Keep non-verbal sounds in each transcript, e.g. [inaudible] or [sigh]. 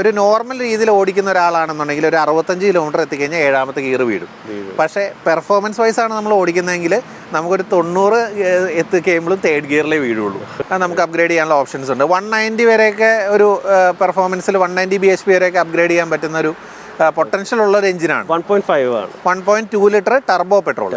ഒരു നോർമൽ രീതിയിൽ ഓടിക്കുന്ന ഒരാളാണെന്നുണ്ടെങ്കിൽ ഒരു അറുപത്തഞ്ച് കിലോമീറ്റർ എത്തിക്കഴിഞ്ഞാൽ ഏഴാമത്തെ ഗിയർ വീഴും. പക്ഷേ പെർഫോമൻസ് വൈസ് ആണ് നമ്മൾ ഓടിക്കുന്നതെങ്കിൽ നമുക്കൊരു തൊണ്ണൂറ് എത്തി കഴിയുമ്പോഴും തേർഡ് ഗിയറിലേ വീഴുള്ളൂ. നമുക്ക് അപ്ഗ്രേഡ് ചെയ്യാനുള്ള ഓപ്ഷൻസ് ഉണ്ട്. വൺ നയന്റി വരെയൊക്കെ ഒരു പെർഫോമൻസിൽ one ninety B H P വരെയൊക്കെ അപ്ഗ്രേഡ് ചെയ്യാൻ പറ്റുന്ന ഒരു പൊട്ടൻഷ്യൽ ഉള്ള ഒരു എഞ്ചിനാണ് വൺ പോയിന്റ് ഫൈവ് ആണ്. One point two litre turbo petrol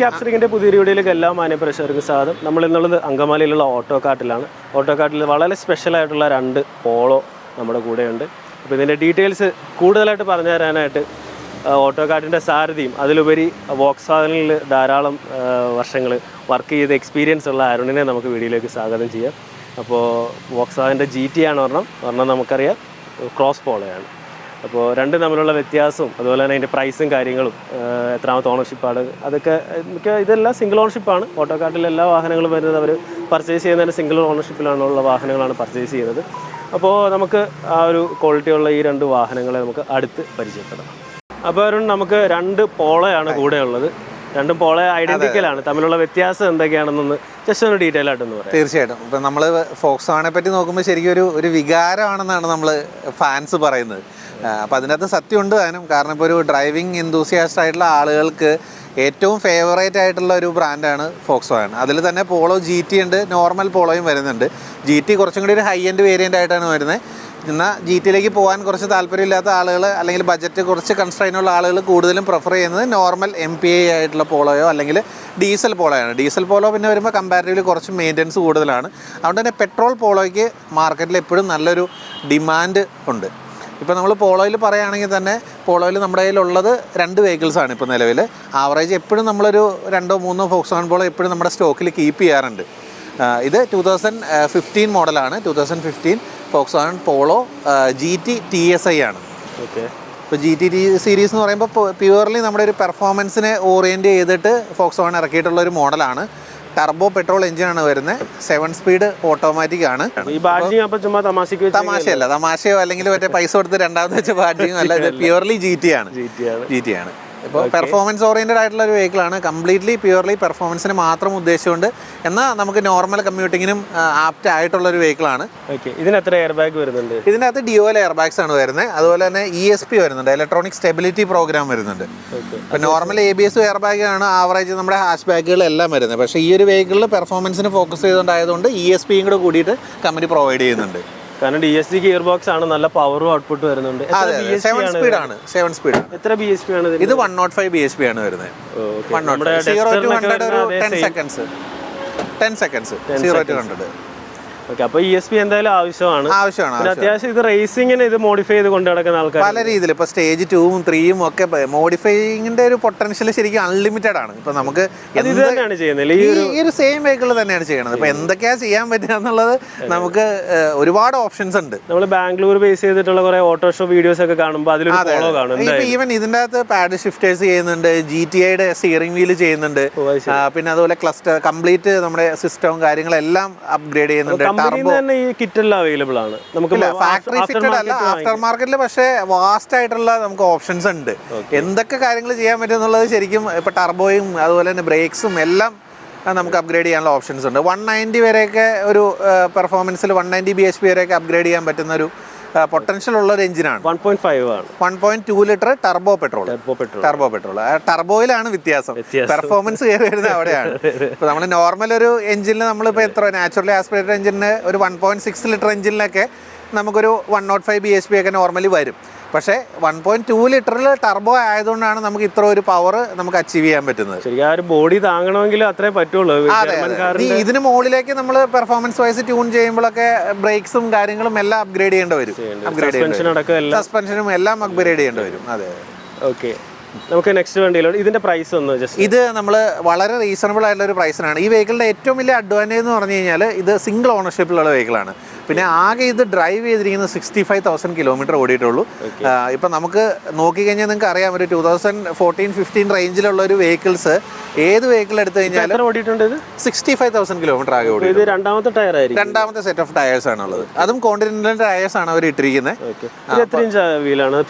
ക്യാപ്ചറിങ്ങിന്റെ പുതിയ വീഡിയോയിലേക്ക് എല്ലാ മാന്യ സാധനം നമ്മൾ ഇന്നുള്ളത് അങ്കമാലിയിലുള്ള ഓട്ടോ കാട്ടിലാണ്. ഓട്ടോ കാട്ടിൽ വളരെ സ്പെഷ്യൽ ആയിട്ടുള്ള രണ്ട് പോളോ നമ്മുടെ കൂടെയുണ്ട്. അപ്പോൾ ഇതിന്റെ ഡീറ്റെയിൽസ് കൂടുതലായിട്ട് പറഞ്ഞു തരാനായിട്ട് ഓട്ടോ കാട്ടിന്റെ സാരഥിയും അതിലുപരി വോക്സ് വാഗനിൽ ധാരാളം വർഷങ്ങൾ വർക്ക് ചെയ്ത് എക്സ്പീരിയൻസ് ഉള്ള അരുണിനെ നമുക്ക് വീഡിയോയിലേക്ക് സ്വാഗതം ചെയ്യാം. അപ്പോൾ വോക്സ് വാഗന്റെ ജി ടി ആണ് ഒരെണ്ണം ഒരെണ്ണം നമുക്കറിയാം. ക്രോസ് പോളോയാണ് അപ്പോൾ രണ്ടും തമ്മിലുള്ള വ്യത്യാസവും അതുപോലെ തന്നെ അതിന്റെ പ്രൈസും കാര്യങ്ങളും എത്രാമത്തെ ഓണർഷിപ്പാണ് അതൊക്കെ മിക്ക ഇതെല്ലാം സിംഗിൾ ഓണർഷിപ്പാണ് ഓട്ടോ കാർട്ടിൽ എല്ലാ വാഹനങ്ങളും വരുന്നത് അവർ പർച്ചേസ് ചെയ്യുന്നതിന് സിംഗിൾ ഓണർഷിപ്പിലാണുള്ള വാഹനങ്ങളാണ് പർച്ചേസ് ചെയ്യുന്നത്. അപ്പോൾ നമുക്ക് ആ ഒരു ക്വാളിറ്റിയുള്ള ഈ രണ്ട് വാഹനങ്ങളെ നമുക്ക് അടുത്ത് പരിചയപ്പെടാം. അപ്പോൾ അരുൺ നമുക്ക് രണ്ട് പോളയാണ് കൂടെ ഉള്ളത്. രണ്ടും പോളെ ഐഡന്റിക്കലാണ് തമ്മിലുള്ള വ്യത്യാസം എന്തൊക്കെയാണെന്നൊന്ന് ജസ്റ്റ് ഒന്ന് ഡീറ്റെയിൽ ആയിട്ടൊന്ന് പറയാം. തീർച്ചയായിട്ടും. ഇപ്പം നമ്മൾ ഫോക്സ് വാനെ പറ്റി നോക്കുമ്പോൾ ശരിക്കും ഒരു ഒരു വികാരമാണെന്നാണ് നമ്മൾ ഫാൻസ് പറയുന്നത്. അപ്പം അതിനകത്ത് സത്യമുണ്ട്. താനും കാരണം ഇപ്പോൾ ഒരു ഡ്രൈവിംഗ് എന്തൂസിയാസ്റ്റ് ആയിട്ടുള്ള ആളുകൾക്ക് ഏറ്റവും ഫേവറേറ്റ് ആയിട്ടുള്ള ഒരു ബ്രാൻഡാണ് ഫോക്സ് വാഗൺ അതിൽ തന്നെ പോളോ ജി ടി ഉണ്ട്. നോർമൽ പോളോയും വരുന്നുണ്ട്. ജി ടി കുറച്ചും കൂടി ഒരു ഹൈ എൻഡ് വേരിയന്റ് ആയിട്ടാണ് വരുന്നത്. എന്നാൽ ജി ടിയിലേക്ക് പോകാൻ കുറച്ച് താല്പര്യമില്ലാത്ത ആളുകൾ അല്ലെങ്കിൽ ബജറ്റ് കുറച്ച് കൺസ്ട്രെയിൻ ഉള്ള ആളുകൾ കൂടുതലും പ്രിഫർ ചെയ്യുന്നത് നോർമൽ എം പി ഐ ആയിട്ടുള്ള പോളോയോ അല്ലെങ്കിൽ ഡീസൽ പോളോയാണ് ഡീസൽ പോളോ പിന്നെ വരുമ്പോൾ കമ്പാരിറ്റീവ്ലി കുറച്ച് മെയിന്റനൻസ് കൂടുതലാണ്. അതുകൊണ്ട് തന്നെ പെട്രോൾ പോളോയ്ക്ക് മാർക്കറ്റിൽ എപ്പോഴും നല്ലൊരു ഡിമാൻഡ് ഉണ്ട്. ഇപ്പോൾ നമ്മൾ പോളോയിൽ പറയുകയാണെങ്കിൽ തന്നെ പോളോയിൽ നമ്മുടെ കയ്യിലുള്ളത് രണ്ട് വെഹിക്കിൾസ് ആണ് ഇപ്പോൾ നിലവിൽ ആവറേജ് എപ്പോഴും നമ്മളൊരു രണ്ടോ മൂന്നോ ഫോക്സ് വൺ പോളോ എപ്പോഴും നമ്മുടെ സ്റ്റോക്കിൽ കീപ്പ് ചെയ്യാറുണ്ട്. ഇത് ടു തൗസൻഡ് ഫിഫ്റ്റീൻ മോഡലാണ് two thousand fifteen Volkswagen Polo G T T S I ആണ്. ഓക്കെ ഇപ്പോൾ ജി ടി ടി സീരീസ് എന്ന് പറയുമ്പോൾ പ്യുവർലി നമ്മുടെ ഒരു പെർഫോമൻസിനെ ഓറിയന്റ് ചെയ്തിട്ട് ഫോക്സ് വൺ ഇറക്കിയിട്ടുള്ള ഒരു മോഡലാണ് ടർബോ പെട്രോൾ എഞ്ചിനാണ് വരുന്നത്. സെവൻ സ്പീഡ് ഓട്ടോമാറ്റിക് ആണ്. തമാശയല്ല തമാശയോ അല്ലെങ്കിൽ മറ്റേ പൈസ കൊടുത്ത് രണ്ടാമത് വെച്ച ബാറ്റിങ്ങോ അല്ല ഇത് പ്യുവർലി ജി ടി ആണ്. ജി ടി ആണ്. ഇപ്പോൾ പെർഫോമൻസ് ഓറിയന്റഡ് ആയിട്ടുള്ള ഒരു ആണ്. കംപ്ലീറ്റ്ലി പ്യുവർലി പെർഫോമൻസിന് മാത്രം ഉദ്ദേശിച്ചുകൊണ്ട്. എന്നാൽ നമുക്ക് നോർമൽ കമ്മ്യൂട്ടിങ്ങിനും ആപ്റ്റ് ആയിട്ടുള്ള ഒരു vehicle ആണ്. ഓക്കെ ഇതിന് എത്ര എയർ ബാഗ് വരുന്നുണ്ട്? ഇതിന്റെ അകത്ത് ഡിയോൽ എയർ ബാഗ്സ് ആണ് വരുന്നത്. അതുപോലെ തന്നെ ഇ എസ് പി വരുന്നുണ്ട്. ഇലക്ട്രോണിക് സ്റ്റെബിലിറ്റി പ്രോഗ്രാം വരുന്നുണ്ട്. ഇപ്പോൾ normal A B S air bag ആണ്. ആവറേജ് നമ്മുടെ ഹാഷ് ബാഗുകളെല്ലാം വരുന്നത്. പക്ഷേ ഈ ഒരു വെഹിക്കിളിൽ പെർഫോമൻസിന് ഫോക്കസ് ചെയ്തുകൊണ്ടായതുകൊണ്ട് ഇ എസ് പിയും കൂടെ കൂടിയിട്ട് കമ്പനി പ്രൊവൈഡ് ചെയ്യുന്നുണ്ട്. കാരണം D S D gear box ആണ് നല്ല പവറും ഔട്ട്പുട്ട് വരുന്നുണ്ട്. സെവൻ സ്പീഡ് ആണ് സെവൻ സ്പീഡ് എത്ര ബി എസ് പി ആണ് ഇത് one nought five B S P ആണ് വരുന്നത്. Ten seconds ten seconds zero to hundred okay അപ്പോൾ ഇ എസ് പി എന്തായാലും ആവശ്യമാണ്. ആവശ്യമാണ് അത്യാവശ്യം ഇത് റേസിങ്ങിന് ഇത് മോഡിഫൈ ചെയ്ത് കൊണ്ടു നടക്കുന്ന ആൾക്കാർ പല രീതിയിൽ ഇപ്പൊ സ്റ്റേജ് ടൂവും ത്രീയും ഒക്കെ മോഡിഫൈയിങ്ങിന്റെ ഒരു പൊട്ടൻഷ്യൽ ശരിക്കും അൺലിമിറ്റഡ് ആണ്. ഇപ്പൊ നമുക്ക് ഇത് തന്നെയാണ് ചെയ്യുന്നത് ഈ ഒരു സെയിം വെഹിക്കിൾ തന്നെയാണ് ചെയ്യണത് ഇപ്പൊ എന്തൊക്കെയാ ചെയ്യാൻ പറ്റുക എന്നുള്ളത് നമുക്ക് ഒരുപാട് ഓപ്ഷൻസ് ഉണ്ട്. നമ്മൾ ബാംഗ്ലൂർ ബേസ് ചെയ്തിട്ടുള്ള കുറെ ഓട്ടോ ഷോ വീഡിയോസ് ഒക്കെ കാണുമ്പോൾ അതിലൊരു ഫോളോ കാണും ഈവൻ ഇതിന്റെ അകത്ത് പാഡ് ഷിഫ്റ്റേഴ്സ് ചെയ്യുന്നുണ്ട് ജി ടി ഐയുടെ സ്റ്റിയറിംഗ് വീൽ ചെയ്യുന്നുണ്ട്. പിന്നെ അതുപോലെ ക്ലസ്റ്റർ കംപ്ലീറ്റ് നമ്മുടെ സിസ്റ്റവും കാര്യങ്ങളെല്ലാം അപ്ഗ്രേഡ് ചെയ്യുന്നുണ്ട്. കമ്പനിയിൽ തന്നെ ഈ കിറ്റ് എല്ലാം അവൈലബിൾ ആണ്. നമുക്ക് ഫാക്ടറി ഫിറ്റഡ് അല്ല ആഫ്റ്റർ മാർക്കറ്റിൽ പക്ഷേ വാസ്റ്റ് ആയിട്ടുള്ള നമുക്ക് ഓപ്ഷൻസ് ഉണ്ട്. എന്തൊക്കെ കാര്യങ്ങൾ ചെയ്യാൻ പറ്റും എന്നുള്ളത് ശരിക്കും ഇപ്പൊ ടർബോയും അതുപോലെ തന്നെ ബ്രേക്സും എല്ലാം നമുക്ക് അപ്ഗ്രേഡ് ചെയ്യാനുള്ള ഓപ്ഷൻസ് ഉണ്ട്. വൺ നയന്റി വരെയൊക്കെ ഒരു പെർഫോമൻസിൽ one ninety B H P വരെയൊക്കെ അപ്ഗ്രേഡ് ചെയ്യാൻ പറ്റുന്ന ഒരു പൊട്ടൻഷ്യൽ ഉള്ള ഒരു എഞ്ചിനാണ്. വൺ പോയിന്റ് ഫൈവ് ആണ്. One point two litre turbo petrol turbo petrol turbo petrol ടർബോയിലാണ് വ്യത്യാസം. പെർഫോമൻസ് കയറി വരുന്നത് അവിടെയാണ്. [laughs] ഇപ്പൊ നമ്മൾ നോർമൽ ഒരു എഞ്ചിനിൽ നമ്മളിപ്പോൾ എത്ര നാച്ചുറലി ആസ്പിറേറ്റഡ് എഞ്ചിന് ഒരു വൺ പോയിന്റ് സിക്സ് ലിറ്റർ എഞ്ചിനിലൊക്കെ നമുക്കൊരു one nought five B H P ഒക്കെ നോർമലി വരും. പക്ഷേ വൺ പോയിന്റ് ടു ലിറ്ററിൽ ടർബോ ആയതുകൊണ്ടാണ് നമുക്ക് ഇത്ര ഒരു പവർ നമുക്ക് അച്ചീവ് ചെയ്യാൻ പറ്റുന്നത്. ശരിക്കും ആ ഒരു ബോഡി താങ്ങണമെങ്കിൽ അത്രേ പറ്റുള്ളൂ. അതെ ഈ ഇതിന് മുകളിലേക്ക് നമ്മൾ പെർഫോമൻസ് വൈസ് ട്യൂൺ ചെയ്യുമ്പോഴൊക്കെ ബ്രേക്സും കാര്യങ്ങളും എല്ലാം അപ്ഗ്രേഡ് ചെയ്യേണ്ടി വരും. അപ്ഗ്രേഡ് സസ്പെൻഷനും എല്ലാം അപ്ഗ്രേഡ് ചെയ്യേണ്ടി വരും. അതെ. ഓക്കെ നമുക്ക് നെക്സ്റ്റ് വണ്ടിയിലോട്ട് ഇതിന്റെ പ്രൈസ് ഒന്ന് ജസ്റ്റ് ഇത് നമ്മൾ വളരെ റീസണബിൾ ആയിട്ടുള്ള ഒരു പ്രൈസിനാണ് ഈ വെഹിക്കിളിന്റെ ഏറ്റവും വലിയ അഡ്വാന്റേജ് എന്ന് പറഞ്ഞു കഴിഞ്ഞാൽ ഇത് സിംഗിൾ ഓണർഷിപ്പിലുള്ള വെഹിക്കിളാണ് പിന്നെ ആകെ ഇത് ഡ്രൈവ് ചെയ്തിരിക്കുന്നത് സിക്സ്റ്റി ഫൈവ് തൗസൻഡ് കിലോമീറ്റർ ഓടിയിട്ടുള്ളൂ. ഇപ്പം നമുക്ക് നോക്കിക്കഴിഞ്ഞാൽ നിങ്ങൾക്ക് അറിയാം ഒരു ടൂ തൗസൻഡ് ഫോർട്ടീൻ ഫിഫ്റ്റീൻ റേഞ്ചിലുള്ള ഒരു വെഹിക്കിൾസ് ഏത് വെഹിക്കിൾ എടുത്തു കഴിഞ്ഞാൽ ഓടിയിട്ടുണ്ട് സിക്സ്റ്റി ഫൈവ് തൗസൻഡ് കിലോമീറ്റർ ആകെ ഓടി രണ്ടാമത്തെ ടയർ ആയിരിക്കും. രണ്ടാമത്തെ സെറ്റ് ഓഫ് ടയേഴ്സ് ആണുള്ളത്. അതും കോണ്ടിനെന്റൽ ടയേഴ്സ് ആണ് അവർ ഇട്ടിരിക്കുന്നത്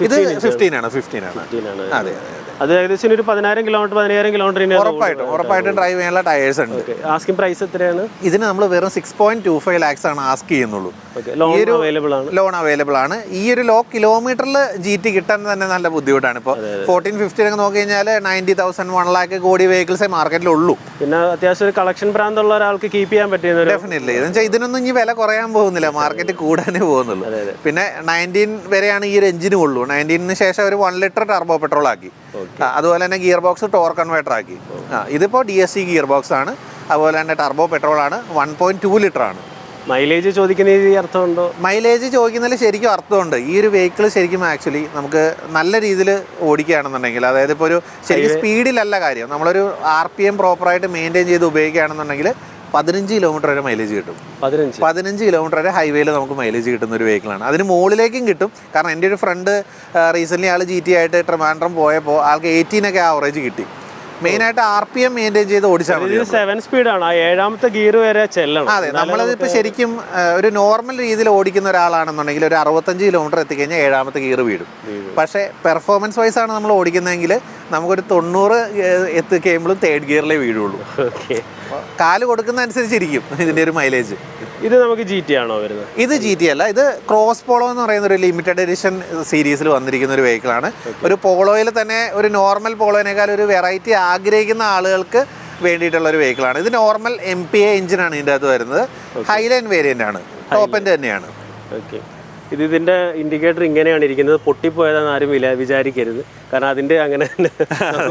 ഇത് ഫിഫ്റ്റീൻ ആണ്? ഫിഫ്റ്റീൻ ആണ്? അതെ അതെ. അതെ ഏകദേശം ഒരു പതിനായിരം കിലോമീറ്റർ പതിനായിരം കിലോമീറ്റർ ഉറപ്പായിട്ടും ഉറപ്പായിട്ടും ഡ്രൈവ് ചെയ്യാനുള്ള ടയേഴ്സ് ഉണ്ട്. ആസ്കിംഗ് പ്രൈസ് എത്രയാണ്? ഇതിന് നമ്മൾ വെറും six point two five lakhs ആണ് ആസ്ക് ചെയ്യുന്നുള്ളൂ. ഈ ആണ്. ലോൺ അവൈലബിൾ ആണ്. ഈ ഒരു ലോ കിലോമീറ്ററിൽ ജി ടി കിട്ടാൻ തന്നെ നല്ല ബുദ്ധിമുട്ടാണ്. ഇപ്പോൾ ഫോർട്ടീൻ ഫിഫ്റ്റീൻ ഒക്കെ നോക്കി കഴിഞ്ഞാൽ നയന്റി തൗസൻഡ് വൺ ലാക്ക് കോടി വെഹിക്കിൾസേ മാർക്കറ്റിലുള്ളൂ പിന്നെ അത്യാവശ്യം ഒരു കളക്ഷൻ ബ്രാൻഡ് ഉള്ള ഒരാൾക്ക് കീപ്പ് ചെയ്യാൻ പറ്റിയ ഒരു ഡെഫിനറ്റ്ലി എന്ന് വെച്ചാൽ ഇതിനൊന്നും ഇനി വില കുറയാൻ പോകുന്നില്ല. മാർക്കറ്റ് കൂടാനേ പോകുന്നുള്ളൂ. പിന്നെ നയന്റീൻ വരെയാണ് ഈ ഒരു എഞ്ചിനും ഉള്ളൂ. നയന്റീനിന് ശേഷം ഒരു വൺ ലിറ്റർ ടർബോ പെട്രോൾ ആക്കി. അതുപോലെ തന്നെ ഗിയർ ബോക്സ് ടോർ കൺവേർട്ടർ ആക്കി. ഇതിപ്പോൾ D S C gear box ആണ്. അതുപോലെ തന്നെ ടർബോ പെട്രോൾ ആണ്. വൺ പോയിന്റ് ടു ലിറ്റർ ആണ്. മൈലേജ് ചോദിക്കുന്ന രീതി അർത്ഥമുണ്ടോ? മൈലേജ് ചോദിക്കുന്നതിൽ ശരിക്കും അർത്ഥമുണ്ട്. ഈ ഒരു വെഹിക്കിൾ ശരിക്കും ആക്ച്വലി നമുക്ക് നല്ല രീതിയിൽ ഓടിക്കുകയാണെന്നുണ്ടെങ്കിൽ അതായത് ഇപ്പോൾ ഒരു ശരിക്കും സ്പീഡിലല്ല കാര്യം. നമ്മളൊരു ആർ പി എം പ്രോപ്പറായിട്ട് മെയിന്റെയിൻ ചെയ്ത് ഉപയോഗിക്കുകയാണെന്നുണ്ടെങ്കിൽ പതിനഞ്ച് കിലോമീറ്റർ വരെ മൈലേജ് കിട്ടും. പതിനഞ്ച്. പതിനഞ്ച് കിലോമീറ്റർ വരെ ഹൈവേയിൽ നമുക്ക് മൈലേജ് കിട്ടുന്ന ഒരു വെഹിക്കിളാണ് അതിന് മുകളിലേക്കും കിട്ടും. കാരണം എന്റെ ഒരു ഫ്രണ്ട് റീസെന്റ്ലി ആൾ ജി ടി ആയിട്ട് ട്രിവാൻഡ്രം പോയപ്പോൾ ആൾക്ക് എയ്റ്റീനൊക്കെ ആവറേജ് കിട്ടി. മെയിനായിട്ട് ആർ പി എം മെയിന്റെയിൻ ചെയ്ത് ഓടിച്ചാൽ മതി സെവൻ സ്പീഡാണ് ആ ഏഴാമത്തെ ഗിയർ വരെ ചെല്ലണം. അതെ നമ്മളിതിപ്പോൾ ശരിക്കും ഒരു നോർമൽ രീതിയിൽ ഓടിക്കുന്ന ഒരാളാണെന്നുണ്ടെങ്കിൽ ഒരു അറുപത്തഞ്ച് കിലോമീറ്റർ എത്തിക്കഴിഞ്ഞാൽ ഏഴാമത്തെ ഗിയർ വീടും പക്ഷേ പെർഫോമൻസ് വൈസ് ആണ് നമ്മൾ ഓടിക്കുന്നതെങ്കിൽ നമുക്കൊരു തൊണ്ണൂറ് എത്തി കഴിയുമ്പോഴും തേർഡ് ഗിയറിലേ വീഴുള്ളൂ. [laughs] കാൽ കൊടുക്കുന്ന അനുസരിച്ചിരിക്കും ഇതിന്റെ ഒരു മൈലേജ് ഇത് നമുക്ക് ജി ടി ആണോ വരുന്നത്? ഇത് ജി ടി അല്ല. ഇത് ക്രോസ് പോളോ എന്ന് പറയുന്ന ഒരു ലിമിറ്റഡ് എഡിഷൻ സീരീസിൽ വന്നിരിക്കുന്ന ഒരു വെഹിക്കിളാണ് ഒരു പോളോയിൽ തന്നെ ഒരു നോർമൽ പോളോനേക്കാൾ ഒരു വെറൈറ്റി ആഗ്രഹിക്കുന്ന ആളുകൾക്ക് വേണ്ടിയിട്ടുള്ള ഒരു വെഹിക്കിളാണ് ഇത് നോർമൽ എം പി എ എഞ്ചിനാണ് ഇതിന്റെ അകത്ത് വരുന്നത്. ഹൈലൈൻ വേരിയന്റ് ആണ്. ടോപ്പ് എൻഡ് തന്നെയാണ്. ഓക്കെ ഇത് ഇതിന്റെ ഇൻഡിക്കേറ്റർ ഇങ്ങനെയാണ് ഇരിക്കുന്നത്. പൊട്ടിപ്പോയതാന്ന് ആരും വില വിചാരിക്കരുത്. കാരണം അതിന്റെ അങ്ങനെ തന്നെ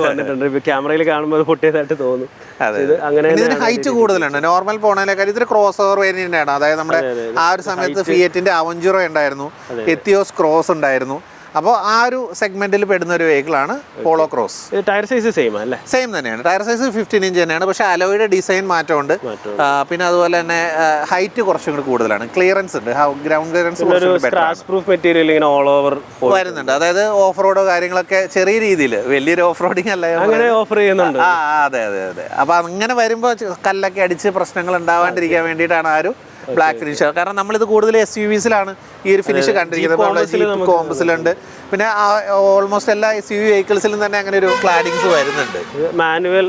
വന്നിട്ടുണ്ട്. ക്യാമറയിൽ കാണുമ്പോൾ അത് പൊട്ടിയതായിട്ട് തോന്നും. അതെ. ഇത് അങ്ങനെ ഇതിന് ഹൈറ്റ് കൂടുതലുണ്ട്. നോർമൽ പോണേക്കാൾ ഇതൊരു ക്രോസ് ഓവർ വേരിയന്റ് ആണ് അതായത് നമ്മുടെ ആ ഒരു സമയത്ത് ഫിയറ്റിന്റെ അവഞ്ചുറോ ഉണ്ടായിരുന്നു. എത്തിയോസ് ക്രോസ് ഉണ്ടായിരുന്നു. അപ്പോൾ ആ ഒരു സെഗ്മെന്റിൽ പെടുന്ന ഒരു വെഹിക്കിളാണ് Polo Cross tyre size same അല്ലേ? സെയിം തന്നെയാണ്. ടയർ സൈസ് ഫിഫ്റ്റീൻ ഇഞ്ച് തന്നെയാണ്. പക്ഷേ അലോയുടെ ഡിസൈൻ മാറ്റമുണ്ട്. പിന്നെ അതുപോലെ തന്നെ ഹൈറ്റ് കുറച്ചും കൂടി കൂടുതലാണ്. ക്ലിയറൻസ് ഉണ്ട്. ഗ്രൗണ്ട് ക്ലിയറൻസ് പ്രൂഫ് മെറ്റീരിയൽ ഇങ്ങനെ ഓൾ ഓവർ വരുന്നുണ്ട്. അതായത് ഓഫ് റോഡോ കാര്യങ്ങളൊക്കെ ചെറിയ രീതിയിൽ. വലിയൊരു ഓഫ് റോഡിങ് അല്ല അങ്ങനെ ഓഫർ ചെയ്യുന്നുണ്ട്. ആ അതെ അതെ അതെ. അപ്പൊ അങ്ങനെ വരുമ്പോൾ കല്ലൊക്കെ അടിച്ച് പ്രശ്നങ്ങൾ ഉണ്ടാവാണ്ടിരിക്കാൻ വേണ്ടിയിട്ടാണ് ആ ഒരു ബ്ലാക്ക് ഫിനിഷ് കാരണം നമ്മളിത് കൂടുതൽ എസ് യു വിസിലാണ് ഈ ഒരു ഫിനിഷ് കണ്ടിരിക്കുന്നത്. കോമ്പസിലുണ്ട് പിന്നെ ഓൾമോസ്റ്റ് എല്ലാ എസ് യു വെഹിക്കിൾസിലും തന്നെ അങ്ങനെ ഒരു ക്ലാഡിങ്സ് വരുന്നുണ്ട്. Manual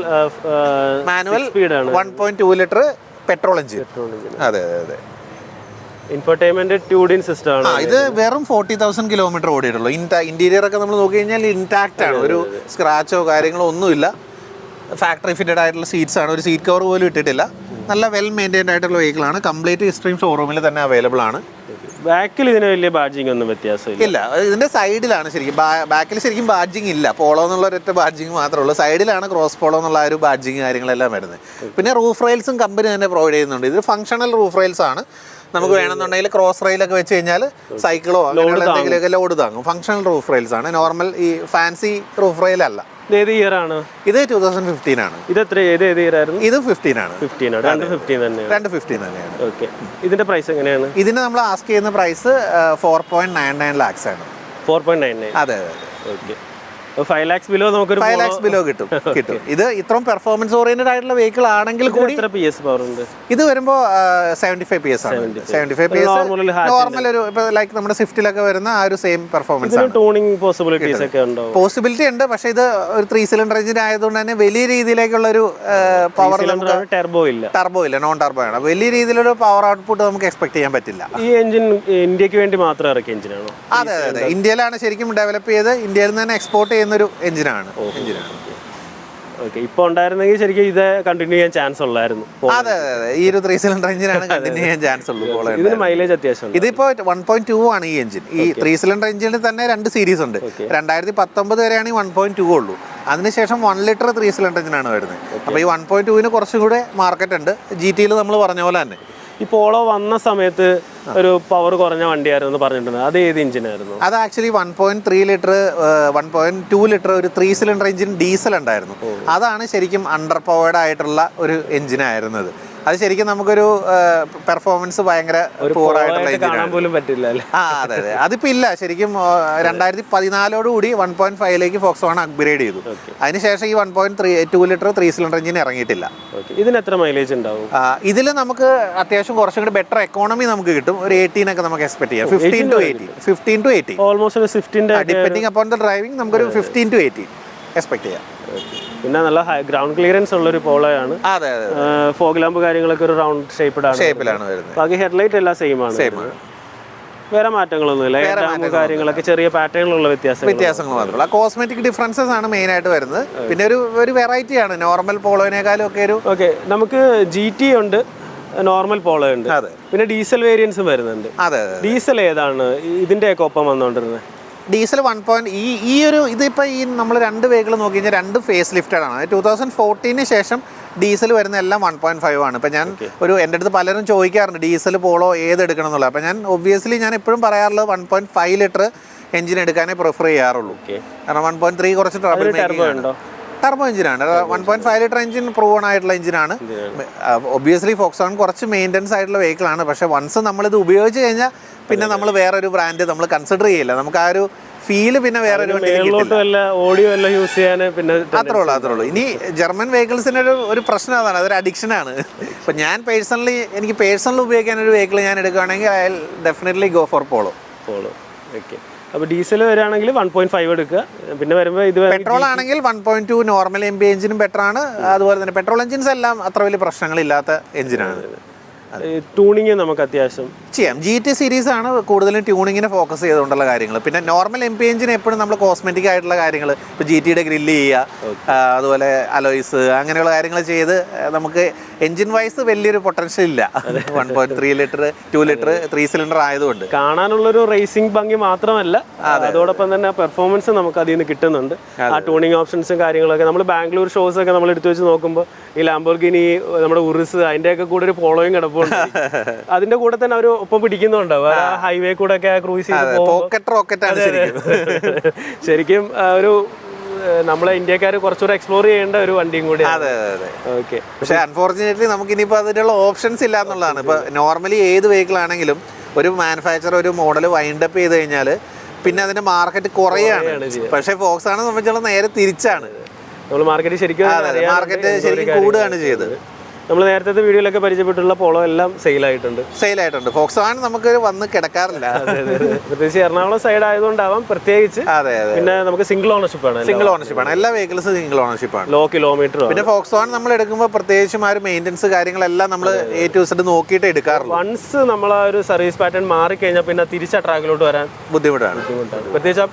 manual സ്പീഡാണ് one point two litre petrol engine അതെ അതെ അതെ. ഇൻഫർടൈൻമെന്റ് ട്യൂഡിൻ സിസ്റ്റം ആണ്. ഇത് വെറും ഫോർട്ടി തൗസൻഡ് കിലോമീറ്റർ ഓടിയിട്ടുള്ളൂ. ഇന്റീരിയർ ഒക്കെ നമ്മൾ നോക്കി കഴിഞ്ഞാൽ ആണ്. ഒരു സ്ക്രാച്ചോ കാര്യങ്ങളോ ഒന്നുമില്ല. ഫാക്ടറി ഫിറ്റഡ് ആയിട്ടുള്ള സീറ്റ്സ് ആണ്. ഒരു സീറ്റ് കവർ പോലും ഇട്ടിട്ടില്ല. നല്ല വെൽ മെയിന്റൈൻഡ് ആയിട്ടുള്ള വെഹിക്കിളാണ് കംപ്ലീറ്റ് ഇസ്ട്രീം ഷോറൂമിൽ തന്നെ അവൈലബിൾ ആണ്. ബാക്കിൽ ഇതിന് വലിയ ബാഡ്ജിങ് ഒന്നും വ്യത്യാസമില്ല. ഇല്ല. ഇതിന്റെ സൈഡിലാണ് ശരിക്കും. ബാക്കിൽ ശരിക്കും ബാഡ്ജിങ് ഇല്ല. പോളോ എന്നുള്ള ഒരൊറ്റ ബാഡ്ജിങ് മാത്രമേ ഉള്ളൂ. സൈഡിലാണ് ക്രോസ് പോളോ എന്നുള്ള ആ ഒരു ബാഡ്ജിങ് കാര്യങ്ങളെല്ലാം വരുന്നത്. പിന്നെ റൂഫ് റെയിൽസും കമ്പനി തന്നെ പ്രൊവൈഡ് ചെയ്യുന്നുണ്ട്. ഇത് ഫംഗ്ഷണൽ റൂഫ് റെയിൽസ് ആണ്. നമുക്ക് വേണമെന്നുണ്ടെങ്കിൽ ക്രോസ് റെയിലൊക്കെ വെച്ച് കഴിഞ്ഞാൽ സൈക്കിളോ അങ്ങനെയുള്ള എന്തെങ്കിലുമൊക്കെ ലോഡ് താങ്ങും. ഫംഗ്ഷണൽ റൂഫ് റെയിൽസ് ആണ്. നോർമൽ ഈ ഫാൻസി റൂഫ് റെയിൽ അല്ല. ഏത് ഇയർ ആണ്? ഇത് ടൂ തൗസൻഡ് ഫിഫ്റ്റീൻ ആണ്. ഇത് എത്ര ഏത് ഏത് ഇയർ ആയിരുന്നു? ഇത് ഫിഫ്റ്റീൻ ആണ്. ഫിഫ്റ്റീൻ ആണ്. രണ്ട് ഫിഫ്റ്റീൻ തന്നെയാണ്. രണ്ട് ഫിഫ്റ്റീൻ തന്നെയാണ്. ഓക്കെ ഇതിന്റെ പ്രൈസ് എങ്ങനെയാണ്? ഇതിന് നമ്മൾ ആസ്ക് ചെയ്യുന്ന price four point nine nine lakhs ആണ്. ഫോർ പോയിന്റ് നയൻ നയൻ അതെ അതെ അതെ. ഓക്കെ ഫൈവ് ലാക്സ് ബിലോ നമുക്കൊരു ഫൈവ് ലാക്സ് ബിലോ കിട്ടും. [laughs] കിട്ടും. ഇത് ഇത്രയും പെർഫോമൻസ് ഓറിയന്റഡ് ആയിട്ടുള്ള വെഹിക്കിൾ ആണെങ്കിൽ കൂടി എത്ര പി എസ് പവർ ഉണ്ട്? ഇത് വരുമ്പോൾ സെവന്റി ഫൈവ് പി എസ് ആണ്. Seventy five P S normal ഒരു ലൈക്ക് നമ്മുടെ സ്വിഫ്റ്റിലൊക്കെ വരുന്ന ആ ഒരു സെയിം പെർഫോമൻസ് ആണ്. പോസിബിലിറ്റീസ് ഒക്കെ ഉണ്ടോ? പോസിബിലിറ്റി ഉണ്ട് പക്ഷേ ഇത് ഒരു ത്രീ സിലിണ്ടർ എഞ്ചിൻ ആയതുകൊണ്ട് തന്നെ വലിയ രീതിയിലേക്കുള്ള ഒരു പവർ ടർബോ ഇല്ല. ടർബോ ഇല്ല നോൺ ടർബോ ആണ്. വലിയ രീതിയിലൊരു പവർ ഔട്ട്പുട്ട് നമുക്ക് എക്സ്പെക്ട് ചെയ്യാൻ പറ്റില്ല. ഈ എഞ്ചിൻ ഇന്ത്യയ്ക്ക് വേണ്ടി മാത്രം ഇറക്കിയ എഞ്ചിനാണോ അതെ അതെ ഇന്ത്യയിലാണ് ശരിക്കും ഡെവലപ്പ് ചെയ്ത് ഇന്ത്യയിൽ നിന്ന് തന്നെ എക്സ്പോർട്ട് ചെയ്യുന്ന ഒരു എഞ്ചിനാണ് എഞ്ചിനാണ്. ഓക്കെ ഇപ്പൊ ഉണ്ടായിരുന്നെങ്കിൽ ശരിക്കും ഇത് കണ്ടിന്യൂ ചെയ്യാൻ ചാൻസ് ഉള്ളായിരുന്നു. അതെ അതെ അതെ. ഈ ഒരു ത്രീ സിലിണ്ടർ എഞ്ചിനാണ് കണ്ടിന്യൂ ചെയ്യാൻ ചാൻസ് ഉള്ളൂ. ഇതിന് മൈലേജ് അത്യാവശ്യം ഇതിപ്പോ വൺ പോയിന്റ് ടു ആണ് ഈ എഞ്ചിൻ ഈ ത്രീ സിലിണ്ടർ എഞ്ചിനിൽ തന്നെ രണ്ട് സീരീസ് ഉണ്ട്. രണ്ടായിരത്തി പത്തൊമ്പത് വരെയാണ് ഈ വൺ പോയിന്റ് ടു ഉള്ളൂ. അതിനുശേഷം വൺ ലിറ്റർ ത്രീ സിലിണ്ടർ എഞ്ചിനാണ് വരുന്നത്. അപ്പോൾ ഈ വൺ പോയിന്റ് ടുവിന് കുറച്ചും കൂടെ മാർക്കറ്റ് ഉണ്ട്. ജി ടിയിൽ നമ്മൾ പറഞ്ഞ പോലെ തന്നെ. ഇപ്പോൾ ഓളോ വന്ന സമയത്ത് ഒരു പവർ കുറഞ്ഞ വണ്ടിയായിരുന്നു പറഞ്ഞിട്ടുണ്ട്. അത് ഏത് എഞ്ചിനായിരുന്നു അത് actually one point three litre one point two litre ഒരു ത്രീ സിലിണ്ടർ എഞ്ചിൻ ഡീസൽ ഉണ്ടായിരുന്നു. അതാണ് ശരിക്കും അണ്ടർ പവേർഡ് ആയിട്ടുള്ള ഒരു എഞ്ചിനായിരുന്നത് അത് ശരിക്കും നമുക്കൊരു പെർഫോമൻസ് ഭയങ്കര പോലും പറ്റില്ല അല്ലേ? ആ അതെ അതെ. അതിപ്പോ ഇല്ല. ശരിക്കും രണ്ടായിരത്തി പതിനാലോട് കൂടി വൺ പോയിന്റ് ഫൈവിലേക്ക് ഫോക്സ് വൺ അപ്ഗ്രേഡ് ചെയ്തു. അതിനുശേഷം ഈ one point three two litre three cylinder engine ഇറങ്ങിയിട്ടില്ല. ഇതിന് എത്ര മൈലേജ് ഉണ്ടാവും? ഇതിൽ നമുക്ക് അത്യാവശ്യം കുറച്ചും കൂടി ബെറ്റർ എക്കോണമി നമുക്ക് കിട്ടും. ഒരു എയ്റ്റീൻ ഒക്കെ നമുക്ക് എക്സ്പെക്ട് ചെയ്യാം. Fifteen to eighteen fifteen to eighteen almost depending upon the driving നമുക്കൊരു ഫിഫ്റ്റീൻ ടു എയ്റ്റീൻ എക്സ്പെക്ട് ചെയ്യാം. പിന്നെ നല്ല ഗ്രൗണ്ട് ക്ലിയറൻസ് ഉള്ള ഒരു പോളയാണ്. അതെ അതെ ഫോഗ് ലാമ്പ് കാര്യങ്ങളൊക്കെ ഒരു റൗണ്ട് ഷേപ്പിലാണ് ആണ് ഷേപ്പിലാണ് വരുന്നത്. ബാക്കി ഹെഡ്ലൈറ്റ് എല്ലാം സെയിം ആണ് സെയിം വേറെ മാറ്റങ്ങളൊന്നുമില്ല. കാര്യങ്ങളൊക്കെ ചെറിയ പാറ്റേണിലുള്ള വ്യത്യാസം വ്യത്യാസങ്ങൾ മാത്രമല്ല കോസ്മെറ്റിക് ഡിഫറൻസസ് ആണ് മെയിൻ ആയിട്ട് വരുന്നത്. പിന്നെ ഒരു ഒരു വെറൈറ്റി ആണ്. നോർമൽ പോളോനേക്കാളും ഒക്കെ ഒരു ഓക്കെ നമുക്ക് ജി ടി ഉണ്ട് നോർമൽ പോളോ ഉണ്ട് പിന്നെ ഡീസൽ വേരിയൻസും വരുന്നുണ്ട്. അതെ അതെ ഡീസൽ ഏതാണ്? ഇതിന്റെ ഒക്കെ ഒപ്പം വന്നുകൊണ്ടിരുന്നത് ഡീസൽ വൺ പോയിന്റ് ഈ ഈ ഒരു ഇതിപ്പോൾ ഈ നമ്മൾ രണ്ട് വെഹിക്കിൾ നോക്കി കഴിഞ്ഞാൽ രണ്ട് ഫേസ് ലിഫ്റ്റഡ് ആണ് ടൂ തൗസൻഡ് ഫോർട്ടീന് ശേഷം ഡീസൽ വരുന്ന എല്ലാം വൺ പോയിന്റ് ഫൈവ് ആണ്. ഇപ്പം ഞാൻ ഒരു എന്റെ അടുത്ത് പലരും ചോദിക്കാറുണ്ട് ഡീസൽ പോളോ ഏത് എടുക്കണം എന്നുള്ളത്. അപ്പം ഞാൻ ഒബ്വിയസ്ലി ഞാൻ എപ്പോഴും പറയാറുള്ളത് one point five litre engine എടുക്കാനേ prefer ചെയ്യാറുള്ളൂ. കാരണം വൺ പോയിന്റ് ത്രീ കുറച്ച് ട്രബിൾ ടർബോ ഉണ്ടോ? ടർബോ എഞ്ചിനാണ് one point five litre engine proven ആയിട്ടുള്ള എഞ്ചിനാണ് ഒബ്വിയസ്ലി ആണ്. കുറച്ച് മെയിന്റനൻസ് ആയിട്ടുള്ള വെഹിക്കിൾ ആണ്. പക്ഷേ വൺസ് നമ്മളിത് ഉപയോഗിച്ച് കഴിഞ്ഞാൽ പിന്നെ നമ്മൾ വേറൊരു ബ്രാൻഡ് നമ്മൾ കൺസിഡർ ചെയ്യില്ല. നമുക്ക് ആ ഒരു ഫീൽ പിന്നെ വേറെ ഒരു ഓഡിയോ എല്ലാം യൂസ് ചെയ്യാൻ പിന്നെ അത്രേ ഉള്ളൂ അത്രേ ഉള്ളൂ. ഇനി ജർമ്മൻ വെഹിക്കിൾസിന്റെ ഒരു ഒരു പ്രശ്നം അതാണ്. അതൊരു അഡിക്ഷൻ ആണ്. ഇപ്പൊ ഞാൻ പേഴ്സണലി എനിക്ക് പേഴ്സണലി ഉപയോഗിക്കാൻ ഒരു വെഹിക്കിൾ ഞാൻ എടുക്കുകയാണെങ്കിൽ I definitely go for Polo Polo okay അപ്പോൾ ഡീസൽ വരികയാണെങ്കിൽ വൺ പോയിന്റ് ഫൈവ് എടുക്കുക. പിന്നെ വരുമ്പോൾ ഇത് പെട്രോൾ ആണെങ്കിൽ one point two normal M B എഞ്ചിനും better ആണ്. അതുപോലെ തന്നെ പെട്രോൾ എഞ്ചിൻസ് എല്ലാം അത്ര വലിയ പ്രശ്നങ്ങളില്ലാത്ത എഞ്ചിനാണ് ട്യൂണിങ് നമുക്ക് അത്യാവശ്യം ചെയ്യാം ജി ടി സീരീസ് ആണ് കൂടുതലും ട്യൂണിങ്ങിനെ ഫോക്കസ് ചെയ്തുകൊണ്ടുള്ള കാര്യങ്ങൾ. പിന്നെ നോർമൽ എം പി എഞ്ചിന് എപ്പോഴും നമ്മൾ കോസ്മെറ്റിക് ആയിട്ടുള്ള കാര്യങ്ങൾ ഇപ്പോൾ ജി ടിയുടെ ഗ്രില്ല് ചെയ്യുക അതുപോലെ അലോയ്സ് അങ്ങനെയുള്ള കാര്യങ്ങൾ ചെയ്ത് നമുക്ക് എഞ്ചിൻ വൈസ് വലിയൊരു പൊട്ടൻഷ്യൽ ഇല്ല. One point three litre two litre three cylinder ആയതുകൊണ്ട്. കാണാനുള്ളൊരു റേസിംഗ് ഭംഗി മാത്രമല്ല. അതോടൊപ്പം തന്നെ പെർഫോമൻസ് നമുക്ക് അതിൽ നിന്ന് കിട്ടുന്നുണ്ട്. ആ ട്യൂണിങ് ഓപ്ഷൻസും കാര്യങ്ങളൊക്കെ നമ്മൾ ബാംഗ്ലൂർ ഷോസ് ഒക്കെ നമ്മൾ എടുത്തു വെച്ച് നോക്കുമ്പോൾ ഈ ലാംബോർഗിനി നമ്മുടെ ഉറിസ് അതിന്റെയൊക്കെ കൂടെ ഒരു പോളോയും [laughs] അതിന്റെ കൂടെ തന്നെ അവർ ഒപ്പം പിടിക്കുന്നുണ്ടാവും ഹൈവേ കൂടെ ഒക്കെ ക്രൂസ് ചെയ്ത് പോക്കറ്റ് ശരിക്കും. [laughs] ഒരു നമ്മളെ ഇന്ത്യക്കാർ കുറച്ചുകൂടെ എക്സ്പ്ലോർ ചെയ്യേണ്ട ഒരു വണ്ടിയും കൂടി അതെ അതെ ഓക്കെ പക്ഷേ അൺഫോർച്ചുനേറ്റ്ലി നമുക്ക് ഇനിയിപ്പോൾ അതിനുള്ള ഓപ്ഷൻസ് ഇല്ല എന്നുള്ളതാണ് ഇപ്പോൾ നോർമലി ഏത് വെഹിക്കിൾ ആണെങ്കിലും ഒരു മാനുഫാക്ചർ ഒരു മോഡൽ വൈൻഡ് അപ്പ് ചെയ്ത് കഴിഞ്ഞാൽ പിന്നെ അതിന്റെ മാർക്കറ്റ് കുറയാണ്. പക്ഷേ ഫോക്സ് ആണ് സംബന്ധിച്ചോളം നേരെ തിരിച്ചാണ്. നമ്മൾ മാർക്കറ്റ് ശരിക്കും മാർക്കറ്റ് ശരിക്കും. കൂടുകയാണ് ചെയ്തത്. നമ്മൾ നേരത്തെ വീഡിയോയിലൊക്കെ പരിചയപ്പെട്ടുള്ള പോളോ എല്ലാം സെയിൽ ആയിട്ടുണ്ട്. സെയിൽ ആയിട്ടുണ്ട്. ഫോക്സ് വാൻ നമുക്ക് വന്ന് കിടക്കാറില്ല. പ്രത്യേകിച്ച് എറണാകുളം സൈഡ് ആയതുകൊണ്ടാവാം പ്രത്യേകിച്ച്. അതെ അതെ പിന്നെ നമുക്ക് സിംഗിൾ ഓണർഷിപ്പ് ആണ് സിംഗിൾ ഓണർഷിപ്പ് ആണ്. എല്ലാ വെഹിക്കിൾസും സിംഗിൾ ഓണർഷിപ്പ് ആണ്. ലോ കിലോമീറ്റർ പിന്നെ ഫോക്സ് വാൻ നമ്മൾ എടുക്കുമ്പോൾ പ്രത്യേകിച്ചും ആ ഒരു മെയിന്റെനൻസ് കാര്യങ്ങളെല്ലാം നമ്മൾ എ ടു സെഡ് നോക്കിയിട്ട് എടുക്കാറുള്ളൂ. വൺസ് നമ്മൾ ആ ഒരു സർവീസ് പാറ്റേൺ മാറിക്കഴിഞ്ഞാൽ പിന്നെ തിരിച്ച് ആ ട്രാക്കിലോട്ട് വരാൻ ബുദ്ധിമുട്ടാണ്. ബുദ്ധിമുട്ടാണ്. പ്രത്യേകിച്ച്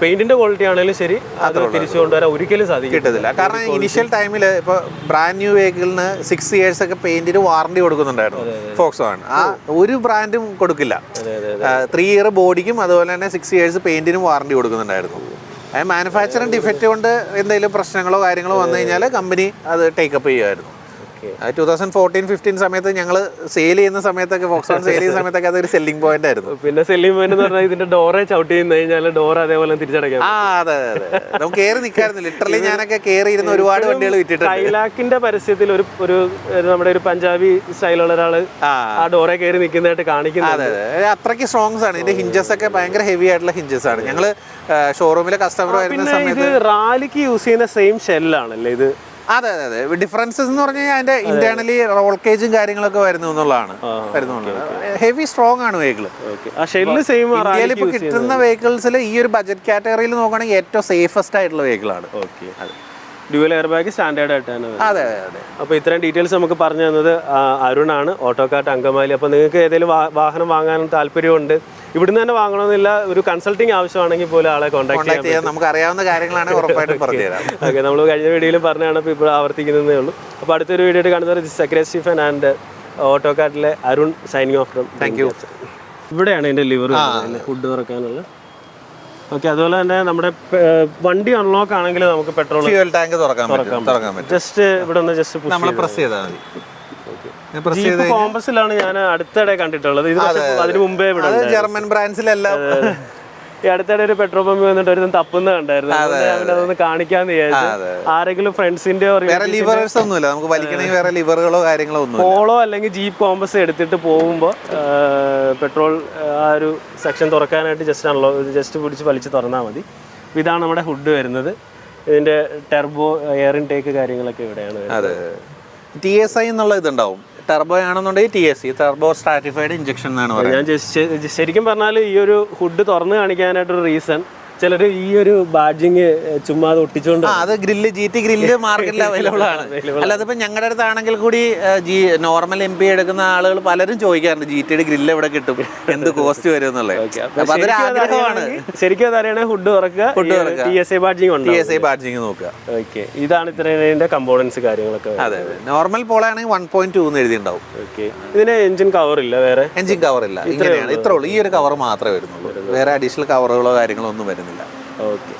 പെയിന്റിന്റെ ക്വാളിറ്റി ആണെങ്കിലും ശരി അത് തിരിച്ചു കൊണ്ടുവരാൻ ഒരിക്കലും സാധിക്കും കിട്ടത്തില്ല. കാരണം ഇനിഷ്യൽ ടൈമിൽ ഇപ്പൊ ബ്രാൻഡ് ന്യൂ വെഹിക്കിളിന് സിക്സ് ഇയേഴ്സ് ഒക്കെ പെയിന്റിന് വാറണ്ടി കൊടുക്കുന്നുണ്ടായിരുന്നു. ഫോക്സ് ആണ് ആ ഒരു ബ്രാൻഡും കൊടുക്കില്ല. ത്രീ ഇയർ ബോഡിക്കും അതുപോലെ തന്നെ സിക്സ് ഇയേഴ്സ് പെയിന്റിനും വാറണ്ടി കൊടുക്കുന്നുണ്ടായിരുന്നു. അത് മാനുഫാക്ചറിങ് ഡിഫക്റ്റ് കൊണ്ട് എന്തെങ്കിലും പ്രശ്നങ്ങളോ കാര്യങ്ങളോ വന്നു കഴിഞ്ഞാൽ കമ്പനി അത് ടേക്കപ്പ് ചെയ്യുമായിരുന്നു. Okay two thousand fourteen fifteen സമയത്ത് ഞങ്ങൾ സെയിൽ ചെയ്യുന്ന സമയത്തൊക്കെ ഫോക്സ് സെയിൽ ചെയ്യുന്ന സമയത്തൊക്കെ അതൊരു സെല്ലിംഗ് പോയിന്റ് ആയിരുന്നു. പിന്നെ സെല്ലിംഗ് പോയിന്റ് എന്ന് പറഞ്ഞാൽ ഇതിന്റെ ഡോറെ ചവിട്ടി നിന്ന് കഴിഞ്ഞാൽ ഡോർ അതേപോലെ തിരിച്ചടയ്ക്കാം. ആ അതെ അതെ അതെ. നമുക്ക് കയറി നിൽക്കായിരുന്നു ലിറ്ററലി ഞാനൊക്കെ കയറി ഇരുന്ന ഒരുപാട് വണ്ടികൾ വിറ്റിട്ടുണ്ട്. കൈലാക്കിന്റെ പരസ്യത്തിൽ ഒരു ഒരു നമ്മുടെ ഒരു പഞ്ചാബി സ്റ്റൈലുള്ള ഒരാൾ ആ. ഡോറെ കയറി നിൽക്കുന്നതായിട്ട് കാണിക്കുന്നത് അതെ അതെ അത്രയ്ക്ക് സ്ട്രോങ്സ് ആണ് ഇതിന്റെ ഹിഞ്ചസ് ഒക്കെ ഭയങ്കര ഹെവി ആയിട്ടുള്ള ഹിഞ്ചസ് ആണ്. ഞങ്ങൾ ഷോറൂമിലെ കസ്റ്റമർ ആയിരുന്ന പിന്നെ ഇത് സമയത്ത് റാലിക്ക് യൂസ് ചെയ്യുന്ന സെയിം ഷെല്ലാണല്ലേ ഇത്? അതെ അതെ അതെ. ഡിഫറൻസസ് എന്ന് പറഞ്ഞു കഴിഞ്ഞാൽ അതിന്റെ ഇന്റേണലി റോൾ കേജും കാര്യങ്ങളൊക്കെ വരുന്നു എന്നുള്ളതാണ് ഹെവി സ്ട്രോങ് ആണ് വെഹിക്കിൾ ഇന്ത്യയിൽ ഇപ്പോൾ കിട്ടുന്ന വെഹിക്കിൾസിൽ ഈ ഒരു ബജറ്റ് കാറ്റഗറിയിൽ നോക്കുകയാണെങ്കിൽ ഏറ്റവും സേഫസ്റ്റ് ആയിട്ടുള്ള വെഹിക്കിൾ ആണ്. Okay. Dual air bag standard ആയിട്ടാണ്. അതെ അതെ അതെ. അപ്പോൾ ഇത്രയും ഡീറ്റെയിൽസ് നമുക്ക് പറഞ്ഞു തന്നത് അരുണാണ് ഓട്ടോക്കാട്ട് അങ്കമാലി. അപ്പോൾ നിങ്ങൾക്ക് ഏതെങ്കിലും വാഹനം വാങ്ങാൻ താല്പര്യമുണ്ട് ഇവിടുന്ന് തന്നെ വാങ്ങണമെന്നില്ല ഒരു കൺസൾട്ടിങ് ആവശ്യമാണെങ്കിൽ പോലും ആളെ കോൺടാക്ട് ചെയ്യാം നമുക്ക് അറിയാവുന്ന കാര്യങ്ങളാണ് ഉറപ്പായിട്ടും പറഞ്ഞു തരാം. [laughs] ഓക്കെ നമ്മൾ കഴിഞ്ഞ വീഡിയോയിലും പറഞ്ഞാണ് ഇപ്പോൾ ഇപ്പോൾ ആവർത്തിക്കുന്നതേ ഉള്ളൂ. അപ്പോൾ അടുത്തൊരു വീഡിയോ ആയിട്ട് കാണുന്നത് secretary Stephen and ഓട്ടോക്കാട്ടിലെ Arun signing off from thank you ഇവിടെയാണ് എന്റെ ലിവർ ഫുഡ് തുറക്കാനുള്ള. ഓക്കെ അതുപോലെ തന്നെ നമ്മുടെ വണ്ടി അൺലോക്ക് ആണെങ്കിൽ നമുക്ക് പെട്രോൾ ഫ്യൂൽ ടാങ്ക് തുറക്കാൻ പറ്റും തുറക്കാൻ പറ്റും. ജസ്റ്റ് ഇവിടെ ഒന്ന് ജസ്റ്റ് നമ്മൾ പ്രസ് ചെയ്താൽ മതി. ജീപ്പ് കോമ്പസിലാണ് ഞാൻ അടുത്തിടെ കണ്ടിട്ടുള്ളത്. ഇത് അതിന് മുമ്പേ ഇവിടെ. ജർമ്മൻ ബ്രാൻഡ്സിലെല്ലാം ഈ അടുത്തിടെ ഒരു പെട്രോൾ പമ്പ് വന്നിട്ട് ഒരു തപ്പുന്ന കണ്ടായിരുന്നു. അതൊന്ന് കാണിക്കാന്ന് വിചാരിച്ചു ആരെങ്കിലും ഫ്രണ്ട്സിന്റെ ഒന്നുമില്ല. നമുക്ക് വലിക്കണമെങ്കിൽ വേറെ ലിവറുകളോ കാര്യങ്ങളോ ഒന്നും പോളോ അല്ലെങ്കിൽ ജീപ്പ് കോമ്പസ് എടുത്തിട്ട് പോകുമ്പോൾ പെട്രോൾ ആ ഒരു സെക്ഷൻ തുറക്കാനായിട്ട് ജസ്റ്റ് ആണല്ലോ. ജസ്റ്റ് പിടിച്ച് വലിച്ച് തുറന്നാൽ മതി. ഇതാണ് നമ്മുടെ ഹുഡ് വരുന്നത്. ഇതിന്റെ ടെർബോ എയർ ഇൻടേക്ക് കാര്യങ്ങളൊക്കെ ഇവിടെയാണ് ടി എസ് ഐ എന്നുള്ള ഇതുണ്ടാവും. ടെർബോ ആണെന്നുണ്ടെങ്കിൽ T S C turbo stratified injection എന്നാണ് പറയുന്നത്. ഞാൻ ശരിക്കും പറഞ്ഞാൽ ഈ ഒരു ഹുഡ് തുറന്ന് കാണിക്കാനായിട്ടൊരു റീസൺ ചിലർ ഈ ഒരു ബാഡ്ജിങ് ചുമ്മാ ഒട്ടിച്ചുകൊണ്ട് അത് ഗ്രില്ല് ജി ടി ഗ്രില്ല് [laughs] മാർക്കറ്റിൽ അവൈലബിൾ ആണ്. അല്ലാതെ ഇപ്പൊ ഞങ്ങളുടെ അടുത്താണെങ്കിൽ കൂടി ജി നോർമൽ എം പി എടുക്കുന്ന ആളുകൾ പലരും ചോദിക്കാറുണ്ട് ജി ടിയുടെ ഗ്രില്ല് എവിടെ കിട്ടും? എന്ത് [laughs] കോസ്റ്റ് വരും എന്നുള്ളത് അപ്പൊ അതൊരു ആഗ്രഹമാണ്. ശരിക്കും അതറിയണേ ഫുഡ് തുറക്കുക. ടി എസ് ഐ ബാഡ്ജിങ് ഉണ്ട്? ടി എസ് ഐ ബാഡ്ജിങ് നോക്കുക. ഓക്കെ ഇതാണ് ഇത്രയും കമ്പോണൻസ് കാര്യങ്ങളൊക്കെ. അതെ നോർമൽ പോളാണെങ്കിൽ വൺ പോയിന്റ് ടു എഴുതി ഉണ്ടാവും ഓക്കെ ഇതിന് എഞ്ചിൻ കവർ ഇല്ല വേറെ? എഞ്ചിൻ കവർ ഇല്ല. ഇങ്ങനെയാണ് ഇത്രേ ഉള്ളൂ. ഈ ഒരു കവർ മാത്രമേ വരുന്നുള്ളൂ. വേറെ അഡീഷണൽ കവറുകളോ കാര്യങ്ങളോ ഒന്നും വരുന്നില്ല. ഓക്കെ